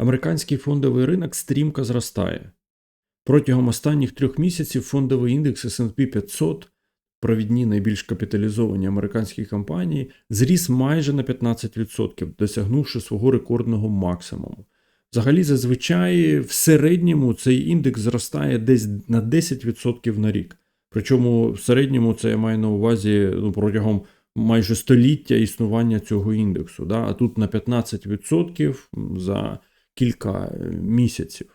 американський фондовий ринок стрімко зростає. Протягом останніх трьох місяців фондовий індекс SP 500, провідні найбільш капіталізовані американські компанії, зріс майже на 15%, досягнувши свого рекордного максимуму. Взагалі, зазвичай в середньому цей індекс зростає десь на 10% на рік. Причому в середньому це я маю на увазі ну, протягом майже століття існування цього індексу. Да? А тут на 15% за кілька е, місяців.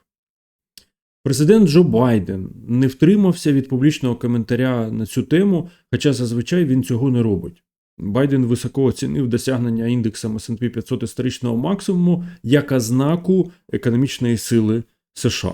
Президент Джо Байден не втримався від публічного коментаря на цю тему, хоча зазвичай він цього не робить. Байден високо оцінив досягнення індексом S&P 500 історичного максимуму як ознаку економічної сили США.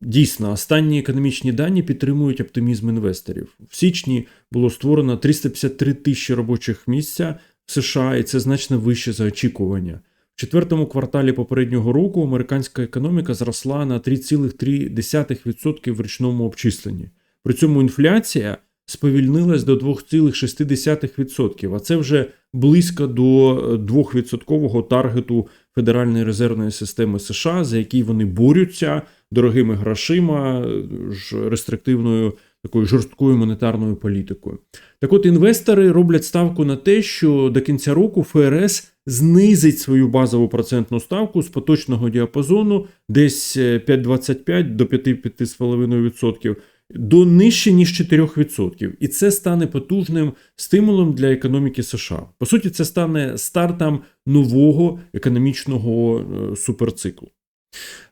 Дійсно, останні економічні дані підтримують оптимізм інвесторів. В січні було створено 353 тисячі робочих місця в США, і це значно вище за очікування. В четвертому кварталі попереднього року американська економіка зросла на 3,3% в річному обчисленні. При цьому інфляція сповільнилась до 2,6%, а це вже близько до 2% таргету Федеральної резервної системи США, за який вони борються дорогими грошима, рестриктивною такою жорсткою монетарною політикою. Так от інвестори роблять ставку на те, що до кінця року ФРС знизить свою базову процентну ставку з поточного діапазону десь 5,25 до 5,5% до нижче ніж 4%. І це стане потужним стимулом для економіки США. По суті, це стане стартом нового економічного е, суперциклу.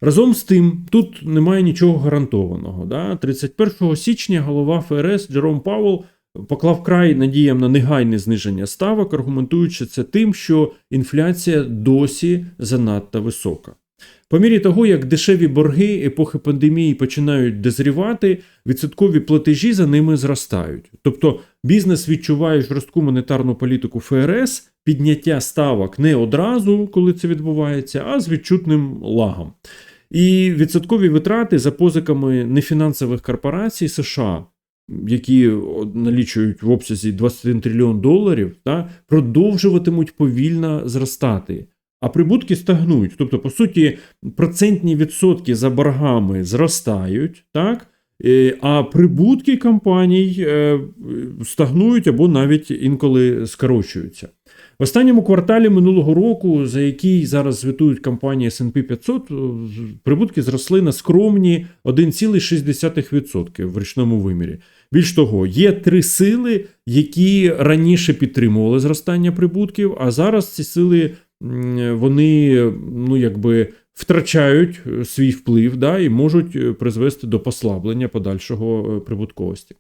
Разом з тим, тут немає нічого гарантованого. Да? 31 січня голова ФРС Джером Пауел поклав край надіям на негайне зниження ставок, аргументуючи це тим, що інфляція досі занадто висока. По мірі того, як дешеві борги епохи пандемії починають дозрівати, відсоткові платежі за ними зростають. Тобто бізнес відчуває жорстку монетарну політику ФРС, підняття ставок не одразу, коли це відбувається, а з відчутним лагом. І відсоткові витрати за позиками нефінансових корпорацій США. Які налічують в обсязі 21 трильйон доларів, та, продовжуватимуть повільно зростати а прибутки стагнують. Тобто, по суті, процентні відсотки за боргами зростають, так? Е, а прибутки компаній е, стагнують або навіть інколи скорочуються. В останньому кварталі минулого року, за який зараз звітують компанії SP 500, прибутки зросли на скромні 1,6% в річному вимірі. Більш того, є три сили, які раніше підтримували зростання прибутків, а зараз ці сили вони ну, якби втрачають е, свій вплив да, і можуть е, призвести до послаблення подальшого е, прибутковості.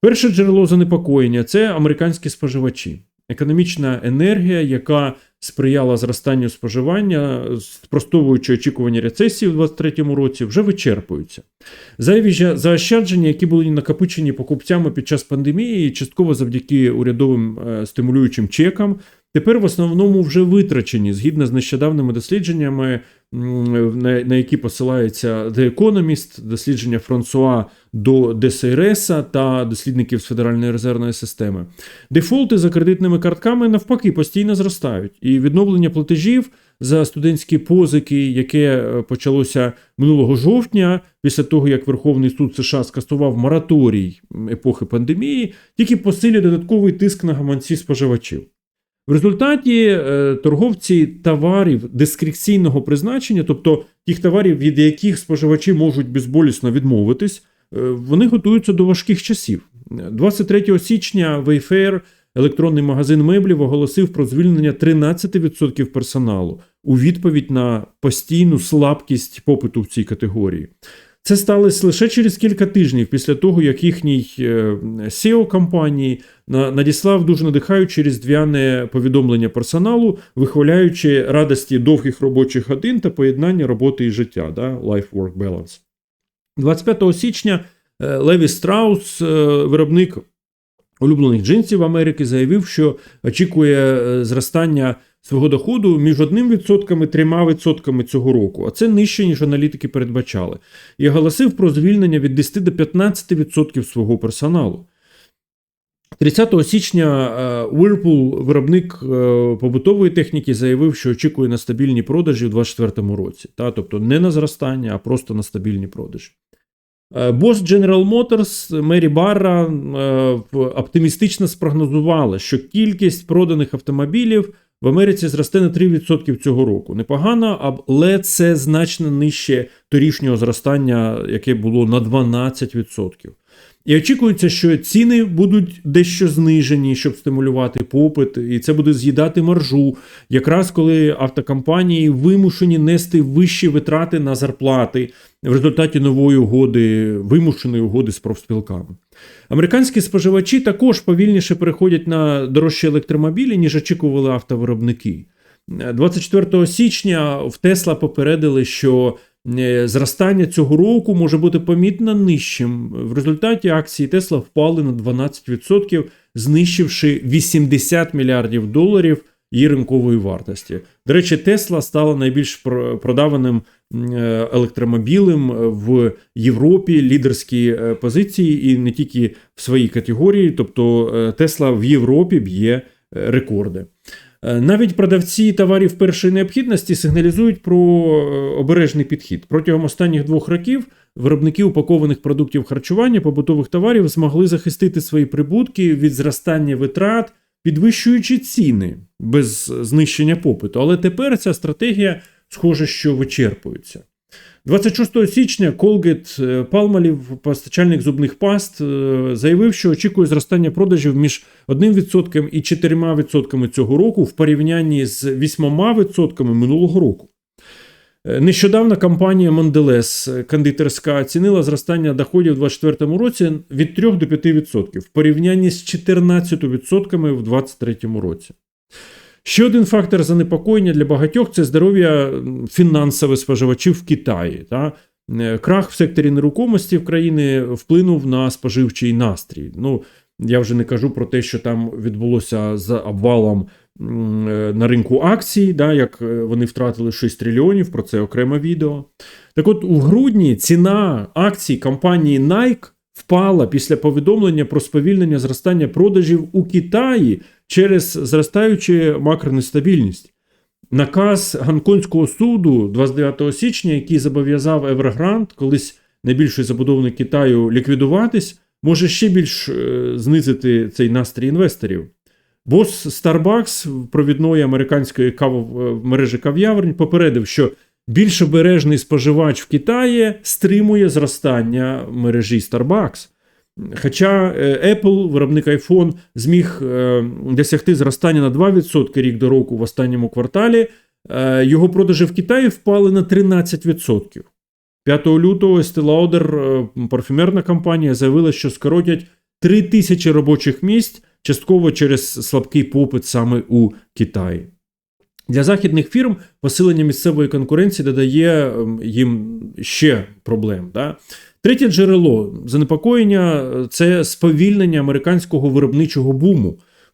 Перше джерело занепокоєння це американські споживачі. Економічна енергія, яка сприяла зростанню споживання, спростовуючи очікування рецесії у 2023 році, вже вичерпуються. Зайві заощадження, які були накопичені покупцями під час пандемії, частково завдяки урядовим стимулюючим чекам, тепер в основному вже витрачені згідно з нещодавними дослідженнями, на які посилається The Economist, дослідження Франсуа до ДСРС та дослідників з Федеральної резервної системи. Дефолти за кредитними картками навпаки постійно зростають, і відновлення платежів. За студентські позики, яке е, почалося минулого жовтня, після того як Верховний суд США скасував мораторій епохи пандемії, тільки посилює додатковий тиск на гаманці споживачів. В результаті е, торговці товарів дискреційного призначення, тобто тих товарів, від яких споживачі можуть безболісно відмовитись, вони готуються до важких часів. 23 січня Wayfair, електронний магазин меблів, оголосив про звільнення 13% персоналу у відповідь на постійну слабкість попиту в цій категорії. Це сталося лише через кілька тижнів після того, як їхній SEO е, компанії надіслав дуже надихаюче різдвяне повідомлення персоналу, вихваляючи радості довгих робочих годин та поєднання роботи і життя, да, life-work balance. 25 січня е, Леві Страус, е, виробник улюблених джинсів Америки, заявив, що очікує зростання свого доходу між 1% і 3% цього року, а це нижче, ніж аналітики передбачали, і оголосив про звільнення від 10 до 15% свого персоналу. 30 січня е, Whirlpool, виробник е, побутової техніки, заявив, що очікує на стабільні продажі у 2024 році. Та? Тобто не на зростання, а просто на стабільні продажі. Е, Бос General Motors Мері Барра е, оптимістично спрогнозувала, що кількість проданих автомобілів в Америці зросте на 3% цього року. Непогано, але це значно нижче торішнього зростання, яке було на 12%. І очікується, що ціни будуть дещо знижені, щоб стимулювати попит, і це буде з'їдати маржу, якраз коли автокомпанії вимушені нести вищі витрати на зарплати в результаті нової угоди, вимушеної угоди з профспілками. Американські споживачі також повільніше переходять на дорожчі електромобілі, ніж очікували автовиробники. 24 січня в Тесла попередили, що е, зростання цього року може бути помітно нижчим. В результаті акції Тесла впали на 12%, знищивши 80 мільярдів доларів її ринкової вартості. До речі, Тесла стала найбільш продаваним е, електромобілем в Європі, лідерські е, позиції, і не тільки в своїй категорії. Тобто е, Тесла в Європі б'є е, рекорди. Е, Навіть продавці товарів першої необхідності сигналізують про е, обережний підхід. Протягом останніх двох років виробники упакованих продуктів харчування побутових товарів змогли захистити свої прибутки від зростання витрат, підвищуючи ціни без знищення попиту. Але тепер ця стратегія схоже, що вичерпується. 26 січня Colgate е, Palmolive, постачальник зубних паст, е, заявив, що очікує зростання продажів між 1% і 4% цього року в порівнянні з 8% минулого року. Е, Нещодавно компанія Mondelez е, кондитерська оцінила зростання доходів у 2024 році від 3 до 5% в порівнянні з 14% в 2023 році. Ще один фактор занепокоєння для багатьох це здоров'я фінансових споживачів в Китаї. Та? Е, Крах в секторі нерухомості в країни вплинув на споживчий настрій. Ну, я вже не кажу про те, що там відбулося з обвалом е, на ринку акцій, да, як е, вони втратили 6 трильйонів, про це окреме відео. Так от, у грудні ціна акцій компанії Nike впала після повідомлення про сповільнення зростання продажів у Китаї через зростаючу макронестабільність. Наказ Гонконгського суду 29 січня, який зобов'язав Evergrande, колись найбільший забудовник Китаю, ліквідуватись, може ще більш е, знизити цей настрій інвесторів. Бос Starbucks провідної американської кав... е, мережі кав'ярень попередив, що більш обережний споживач в Китаї стримує зростання мережі Starbucks. Хоча е, Apple, виробник iPhone, зміг е, досягти зростання на 2% рік до року в останньому кварталі, е, його продажі в Китаї впали на 13%. 5 лютого Estee Lauder, парфюмерна компанія, заявила, що скоротять 3 тисячі робочих місць, частково через слабкий попит саме у Китаї. Для західних фірм посилення місцевої конкуренції додає ем, їм ще проблем. Да? Третє джерело занепокоєння це сповільнення американського виробничого буму.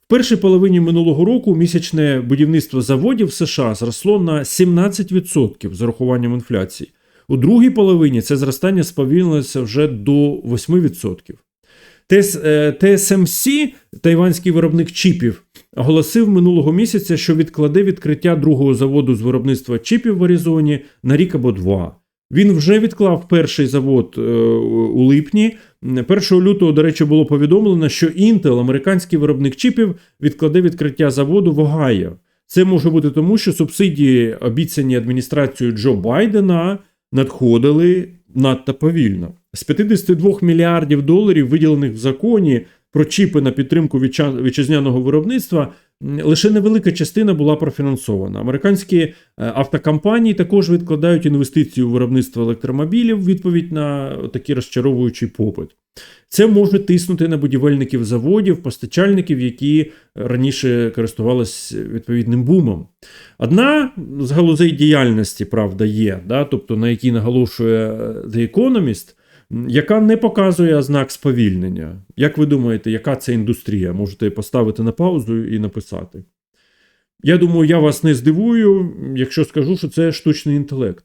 В першій половині минулого року місячне будівництво заводів в США зросло на 17% з урахуванням інфляції. У другій половині це зростання сповільнилося вже до 8%. ТС, е, TSMC, тайванський виробник чіпів, оголосив минулого місяця, що відкладе відкриття другого заводу з виробництва чіпів в Аризоні на рік або два. Він вже відклав перший завод е, у липні. 1 лютого, до речі, було повідомлено, що Intel, американський виробник чіпів, відкладе відкриття заводу в Огайо. Це може бути тому, що субсидії, обіцяні адміністрацією Джо Байдена, надходили надто повільно. З 52 мільярдів доларів, виділених в законі про чіпи на підтримку вітчизняного виробництва, лише невелика частина була профінансована. Американські е, автокомпанії також відкладають інвестиції у виробництво електромобілів відповідь на такий розчаровуючий попит. Це може тиснути на будівельників заводів, постачальників, які раніше користувалися відповідним бумом. Одна з галузей діяльності, правда, є, да, тобто на якій наголошує е, The Economist, яка не показує ознак сповільнення. Як ви думаєте, яка це індустрія? Можете поставити на паузу і написати. Я думаю, я вас не здивую, якщо скажу, що це штучний інтелект.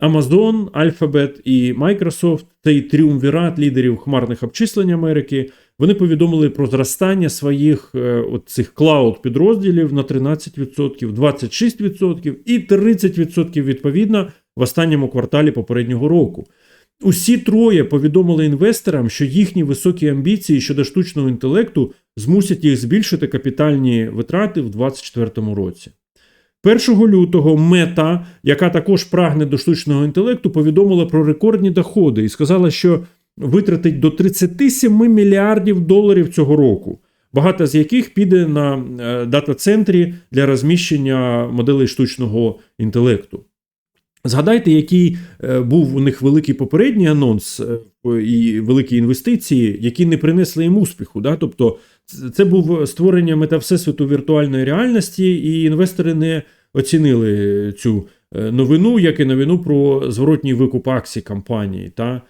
Amazon, Alphabet і Microsoft – цей тріумвірат лідерів хмарних обчислень Америки вони повідомили про зростання своїх е, от цих клауд підрозділів на 13%, 26% і 30% відповідно в останньому кварталі попереднього року. Усі троє повідомили інвесторам, що їхні високі амбіції щодо штучного інтелекту змусять їх збільшити капітальні витрати в 2024 році. 1 лютого мета, яка також прагне до штучного інтелекту, повідомила про рекордні доходи і сказала, що витратить до 37 мільярдів доларів цього року, багато з яких піде на е, дата-центрі для розміщення моделей штучного інтелекту. Згадайте, який е, був у них великий попередній анонс е, і великі інвестиції, які не принесли їм успіху. Да? Тобто, це- був створення мета всесвіту віртуальної реальності, і інвестори не оцінили цю е, новину, як і новину про зворотній викуп акцій компанії. Та?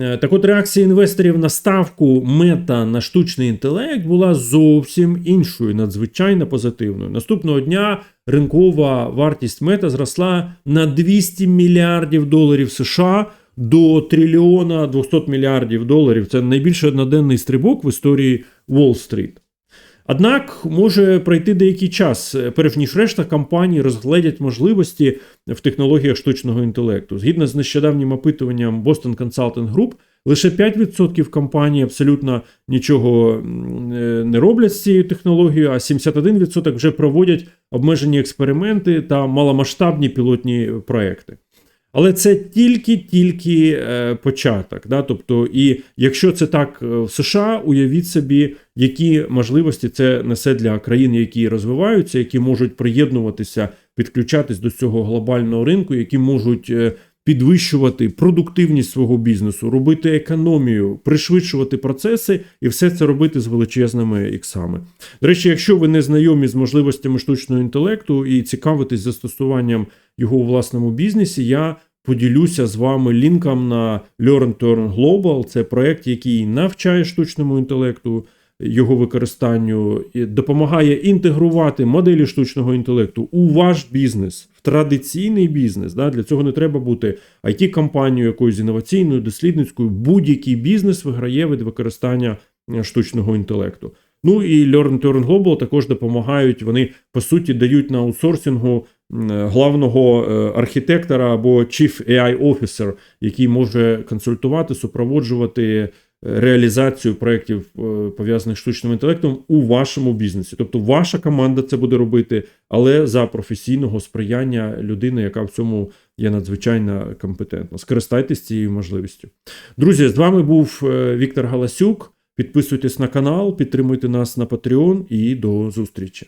Е, Так от реакція інвесторів на ставку мета на штучний інтелект була зовсім іншою, надзвичайно позитивною. Наступного дня ринкова вартість мета зросла на 200 мільярдів доларів США до трильйона 200 мільярдів доларів. Це найбільший одноденний стрибок в історії Уолл-стріт. Однак може пройти деякий час, е, перш ніж решта компаній розгледять можливості в технологіях штучного інтелекту. Згідно з нещодавнім опитуванням Boston Consulting Group, лише 5% компаній абсолютно нічого е, не роблять з цією технологією, а 71% вже проводять обмежені експерименти та маломасштабні пілотні проекти. Але це тільки-тільки е, початок. Да? Тобто, і якщо це так е, в США, уявіть собі, які можливості це несе для країн, які розвиваються, які можуть приєднуватися, підключатись до цього глобального ринку, які можуть е, підвищувати продуктивність свого бізнесу, робити економію, пришвидшувати процеси і все це робити з величезними іксами. До речі, якщо ви не знайомі з можливостями штучного інтелекту і цікавитесь застосуванням його у власному бізнесі, я поділюся з вами лінком на Learn to Earn Global. Це проект, який навчає штучному інтелекту. Його використанню допомагає інтегрувати моделі штучного інтелекту у ваш бізнес, в традиційний бізнес. Да? Для цього не треба бути IT-компанією якоюсь інноваційною, дослідницькою. Будь-який бізнес виграє від використання е, штучного інтелекту. Ну і Learn to Earn Global також допомагають. Вони по суті дають на аутсорсингу е, главного е, архітектора або Chief AI Officer, який може консультувати, супроводжувати реалізацію проєктів, е, пов'язаних з штучним інтелектом у вашому бізнесі. Тобто, ваша команда це буде робити, але за професійного сприяння людини, яка в цьому є надзвичайно компетентна. Скористайтесь цією можливістю. Друзі, з вами був е, Віктор Галасюк. Підписуйтесь на канал, підтримуйте нас на Patreon і до зустрічі.